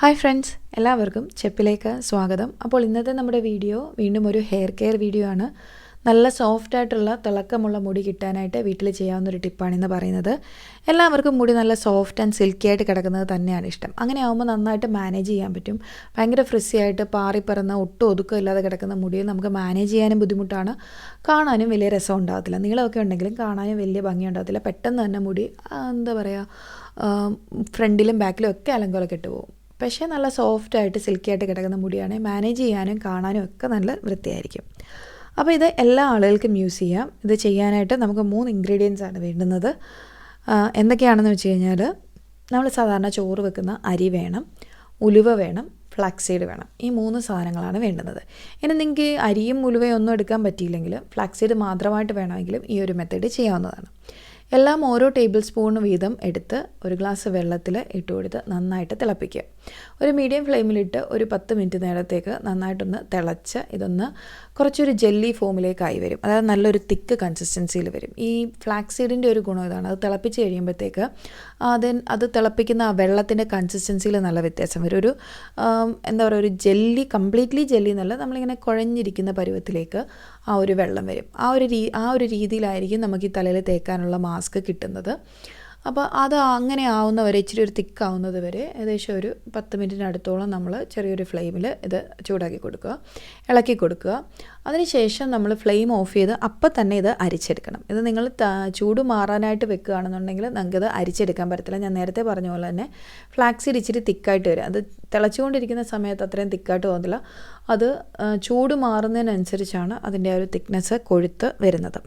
Hi friends എല്ലാവർക്കും ചെപ്പിലേക്ക് സ്വാഗതം. അപ്പോൾ ഇന്നത്തെ നമ്മുടെ വീഡിയോ വീണ്ടും ഒരു ഹെയർ കെയർ വീഡിയോ ആണ്. നല്ല സോഫ്റ്റ് ആയിട്ടുള്ള തിളക്കമുള്ള മുടി കിട്ടാനായിട്ട് വീട്ടിൽ ചെയ്യാവുന്ന ഒരു ടിപ്പാണെന്ന് പറയുന്നത്. എല്ലാവർക്കും മുടി നല്ല സോഫ്റ്റ് ആൻഡ് സിൽക്കി ആയിട്ട് കിടക്കുന്നത് തന്നെയാണ് ഇഷ്ടം. അങ്ങനെ ആകുമ്പോൾ നന്നായിട്ട് മാനേജ് ചെയ്യാൻ പറ്റും. ഭയങ്കര ഫ്രിസി ആയിട്ട് പാറിപ്പറന്ന് ഒട്ടും ഒതുക്കം ഇല്ലാതെ കിടക്കുന്ന മുടി നമുക്ക് മാനേജ് ചെയ്യാനും ബുദ്ധിമുട്ടാണ്. കാണാനും വലിയ രസം ഉണ്ടാകത്തില്ല. നീളമൊക്കെ ഉണ്ടെങ്കിലും കാണാനും വലിയ ഭംഗി ഉണ്ടാകത്തില്ല. പെട്ടെന്ന് തന്നെ മുടി എന്താ പറയുക ഫ്രണ്ടിലും ബാക്കിലും ഒക്കെ അലങ്കോലൊക്കെ ഇട്ട് പോകും പക്ഷേ നല്ല സോഫ്റ്റ് ആയിട്ട് സിൽക്കി ആയിട്ട് കിടക്കുന്ന മുടിയാണെങ്കിൽ മാനേജ് ചെയ്യാനും കാണാനും ഒക്കെ നല്ല വൃത്തിയായിരിക്കും. അപ്പോൾ ഇത് എല്ലാ ആളുകൾക്കും യൂസ് ചെയ്യാം. ഇത് ചെയ്യാനായിട്ട് നമുക്ക് മൂന്ന് ഇൻഗ്രീഡിയൻസ് ആണ് വേണ്ടുന്നത്. എന്തൊക്കെയാണെന്ന് വെച്ച് കഴിഞ്ഞാൽ നമ്മൾ സാധാരണ ചോറ് വെക്കുന്ന അരി വേണം ഉലുവ വേണം ഫ്ലാക്സീഡ് വേണം. ഈ മൂന്ന് സാധനങ്ങളാണ് വേണ്ടുന്നത്. ഇനി നിങ്ങൾക്ക് അരിയും ഉലുവയും ഒന്നും എടുക്കാൻ പറ്റിയില്ലെങ്കിൽ ഫ്ലാക്സീഡ് മാത്രമായിട്ട് വേണമെങ്കിലും ഈ ഒരു മെത്തേഡ് ചെയ്യാവുന്നതാണ്. എല്ലാം ഓരോ ടേബിൾ സ്പൂൺ വീതം എടുത്ത് ഒരു ഗ്ലാസ് വെള്ളത്തിൽ ഇട്ട് കൊടുത്ത് നന്നായിട്ട് തിളപ്പിക്കുക. ഒരു മീഡിയം ഫ്ലെയിമിലിട്ട് ഒരു പത്ത് മിനിറ്റ് നേരത്തേക്ക് നന്നായിട്ടൊന്ന് തിളച്ച് ഇതൊന്ന് കുറച്ചൊരു ജെല്ലി ഫോമിലേക്കായി വരും. അതായത് നല്ലൊരു തിക്ക് കൺസിസ്റ്റൻസിയിൽ വരും. ഈ ഫ്ലാക്സീഡിന്റെ ഒരു ഗുണം ഇതാണ്. അത് തിളപ്പിച്ച് കഴിയുമ്പോഴത്തേക്ക് അത് അത് തിളപ്പിക്കുന്ന ആ വെള്ളത്തിന്റെ കൺസിസ്റ്റൻസിയിൽ നല്ല വ്യത്യാസം വരും. ഒരു എന്താ പറയുക ഒരു ജെല്ലി കംപ്ലീറ്റ്ലി ജെല്ലി എന്നല്ല നമ്മളിങ്ങനെ കുഴഞ്ഞിരിക്കുന്ന പരുവത്തിലേക്ക് ആ ഒരു വെള്ളം വരും. ആ ഒരു രീ ആ ഒരു രീതിയിലായിരിക്കും നമുക്ക് ഈ തലയിൽ തേക്കാനുള്ള മാസ്ക് കിട്ടുന്നത്. അപ്പോൾ അത് അങ്ങനെ ആവുന്ന വരെ ഇച്ചിരി ഒരു തിക്കാവുന്നത് വരെ ഏകദേശം ഒരു പത്ത് മിനിറ്റിനടുത്തോളം നമ്മൾ ചെറിയൊരു ഫ്ലെയിമിൽ ഇത് ചൂടാക്കി കൊടുക്കുക ഇളക്കി കൊടുക്കുക. അതിനുശേഷം നമ്മൾ ഫ്ലെയിം ഓഫ് ചെയ്ത് അപ്പം തന്നെ ഇത് അരിച്ചെടുക്കണം. ഇത് നിങ്ങൾ ചൂട് മാറാനായിട്ട് വെക്കുകയാണെന്നുണ്ടെങ്കിൽ നമുക്കിത് അരിച്ചെടുക്കാൻ പറ്റത്തില്ല. ഞാൻ നേരത്തെ പറഞ്ഞ പോലെ തന്നെ ഫ്ലാക്സീഡ് ഇച്ചിരി തിക്കായിട്ട് വരും. അത് തിളച്ചുകൊണ്ടിരിക്കുന്ന സമയത്ത് അത്രയും തിക്കായിട്ട് തോന്നില്ല അത് ചൂട് മാറുന്നതിനനുസരിച്ചാണ് അതിന്റെ ആ ഒരു തിക്നെസ് കൊഴുത്ത് വരുന്നത്.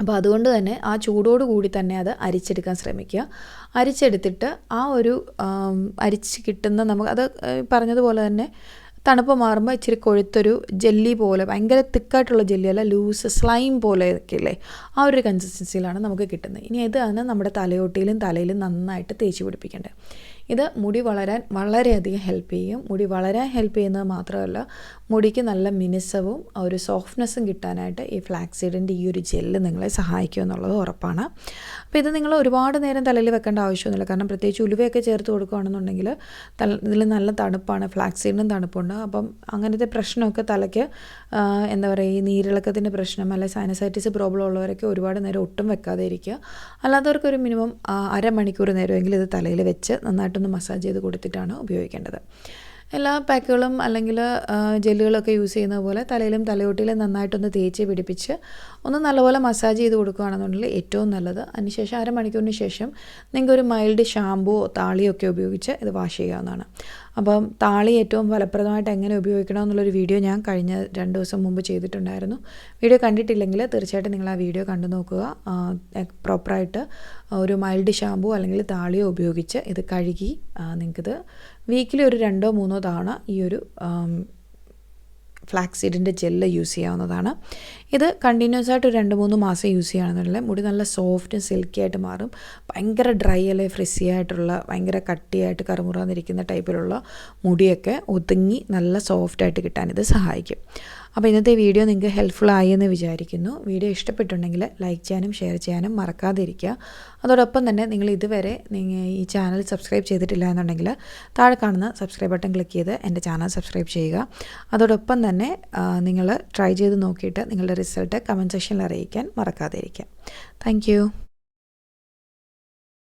അപ്പോൾ അതുകൊണ്ട് തന്നെ ആ ചൂടോട് കൂടി തന്നെ അത് അരിച്ചെടുക്കാൻ ശ്രമിക്കുക. അരിച്ചെടുത്തിട്ട് ആ ഒരു അരിച്ച് കിട്ടുന്ന നമുക്ക് അത് പറഞ്ഞതുപോലെ തന്നെ തണുപ്പ് മാറുമ്പോൾ ഇച്ചിരി കൊഴുത്തൊരു ജെല്ലി പോലെ ഭയങ്കര തിക്കായിട്ടുള്ള ജെല്ലി അല്ല ലൂസ് സ്ലൈം പോലെ ഇല്ലേ ആ ഒരു കൺസിസ്റ്റൻസിയിലാണ് നമുക്ക് കിട്ടുന്നത്. ഇനി ഇതാണ് നമ്മുടെ തലയോട്ടിയിലും തലയിലും നന്നായിട്ട് തേച്ച് പിടിപ്പിക്കേണ്ടത്. ഇത് മുടി വളരാൻ വളരെയധികം ഹെൽപ്പ് ചെയ്യും. മുടി വളരാൻ ഹെൽപ്പ് ചെയ്യുന്നത് മാത്രമല്ല മുടിക്ക് നല്ല മിനുസവും ഒരു സോഫ്റ്റ്നെസ്സും കിട്ടാനായിട്ട് ഈ ഫ്ലാക്സീഡിന്റെ ഈ ഒരു ജെല്ല് നിങ്ങളെ സഹായിക്കും എന്നുള്ളത് ഉറപ്പാണ്. അപ്പോൾ ഇത് നിങ്ങൾ ഒരുപാട് നേരം തലയിൽ വെക്കേണ്ട ആവശ്യമൊന്നുമില്ല. കാരണം പ്രത്യേകിച്ച് ഉലുവയൊക്കെ ചേർത്ത് കൊടുക്കുകയാണെന്നുണ്ടെങ്കിൽ തല ഇതിൽ നല്ല തണുപ്പാണ് ഫ്ലാക്സീഡിനും തണുപ്പുണ്ട്. അപ്പം അങ്ങനത്തെ പ്രശ്നമൊക്കെ തലയ്ക്ക് എന്താ പറയുക ഈ നീരിളക്കത്തിന്റെ പ്രശ്നം അല്ലെ സൈനസൈറ്റിസ് പ്രോബ്ലം ഉള്ളവരൊക്കെ ഒരുപാട് നേരം ഒട്ടും വെക്കാതെ ഇരിക്കുക. അല്ലാത്തവർക്ക് ഒരു മിനിമം അരമണിക്കൂർ നേരമെങ്കിലും ഇത് തലയിൽ വെച്ച് നന്നായിട്ടൊന്ന് മസാജ് ചെയ്ത് കൊടുത്തിട്ടാണ് ഉപയോഗിക്കേണ്ടത്. എല്ലാ പാക്കുകളും അല്ലെങ്കിൽ ജെല്ലുകളൊക്കെ യൂസ് ചെയ്യുന്ന പോലെ തലയിലും തലയോട്ടിയിലും നന്നായിട്ടൊന്ന് തേച്ച് പിടിപ്പിച്ച് ഒന്ന് നല്ലപോലെ മസാജ് ചെയ്ത് കൊടുക്കുകയാണെന്നുണ്ടെങ്കിൽ ഏറ്റവും നല്ലത്. അതിനുശേഷം അരമണിക്കൂറിന് ശേഷം നിങ്ങൾക്കൊരു മൈൽഡ് ഷാമ്പുവോ താളിയോ ഒക്കെ ഉപയോഗിച്ച് ഇത് വാഷ് ചെയ്യാവുന്നതാണ്. അപ്പം താളി ഏറ്റവും ഫലപ്രദമായിട്ട് എങ്ങനെ ഉപയോഗിക്കണം എന്നുള്ളൊരു വീഡിയോ ഞാൻ കഴിഞ്ഞ രണ്ട് ദിവസം മുമ്പ് ചെയ്തിട്ടുണ്ടായിരുന്നു. വീഡിയോ കണ്ടിട്ടില്ലെങ്കിൽ തീർച്ചയായിട്ടും നിങ്ങൾ ആ വീഡിയോ കണ്ടു നോക്കുക. പ്രോപ്പറായിട്ട് ഒരു മൈൽഡ് ഷാമ്പു അല്ലെങ്കിൽ താളിയോ ഉപയോഗിച്ച് ഇത് കഴുകി നിങ്ങൾക്കിത് വീക്കിലി ഒരു രണ്ടോ മൂന്നോ തവണ ഈ ഒരു ആം, ഫ്ലാക്സീഡിന്റെ ജെല്ല് യൂസ് ചെയ്യാവുന്നതാണ്. ഇത് കണ്ടിന്യൂസ് ആയിട്ട് ഒരു രണ്ട് മൂന്ന് മാസം യൂസ് ചെയ്യുകയാണെന്നുണ്ടെങ്കിൽ മുടി നല്ല സോഫ്റ്റും സിൽക്കി ആയിട്ട് മാറും. ഭയങ്കര ഡ്രൈ അല്ലെ ഫ്രിസി ആയിട്ടുള്ള ഭയങ്കര കട്ടിയായിട്ട് കറുമുറാന്നിരിക്കുന്ന ടൈപ്പിലുള്ള മുടിയൊക്കെ ഒതുങ്ങി നല്ല സോഫ്റ്റായിട്ട് കിട്ടാൻ ഇത് സഹായിക്കും. അപ്പോൾ ഇന്നത്തെ വീഡിയോ നിങ്ങൾക്ക് ഹെൽപ്ഫുൾ ആയി എന്ന് വിചാരിക്കുന്നു. വീഡിയോ ഇഷ്ടപ്പെട്ടുണ്ടെങ്കിൽ ലൈക്ക് ചെയ്യാനും ഷെയർ ചെയ്യാനും മറക്കാതിരിക്കുക. അതോടൊപ്പം തന്നെ നിങ്ങൾ ഇതുവരെ നിങ്ങൾ ഈ ചാനൽ സബ്സ്ക്രൈബ് ചെയ്തിട്ടില്ല എന്നുണ്ടെങ്കിൽ താഴെ കാണുന്ന സബ്സ്ക്രൈബ് ബട്ടൺ ക്ലിക്ക് ചെയ്ത് എന്റെ ചാനൽ സബ്സ്ക്രൈബ് ചെയ്യുക. അതോടൊപ്പം തന്നെ നിങ്ങൾ ട്രൈ ചെയ്ത് നോക്കിയിട്ട് നിങ്ങളുടെ റിസൾട്ട് കമന്റ് സെക്ഷനിൽ അറിയിക്കാൻ മറക്കാതിരിക്കുക. താങ്ക്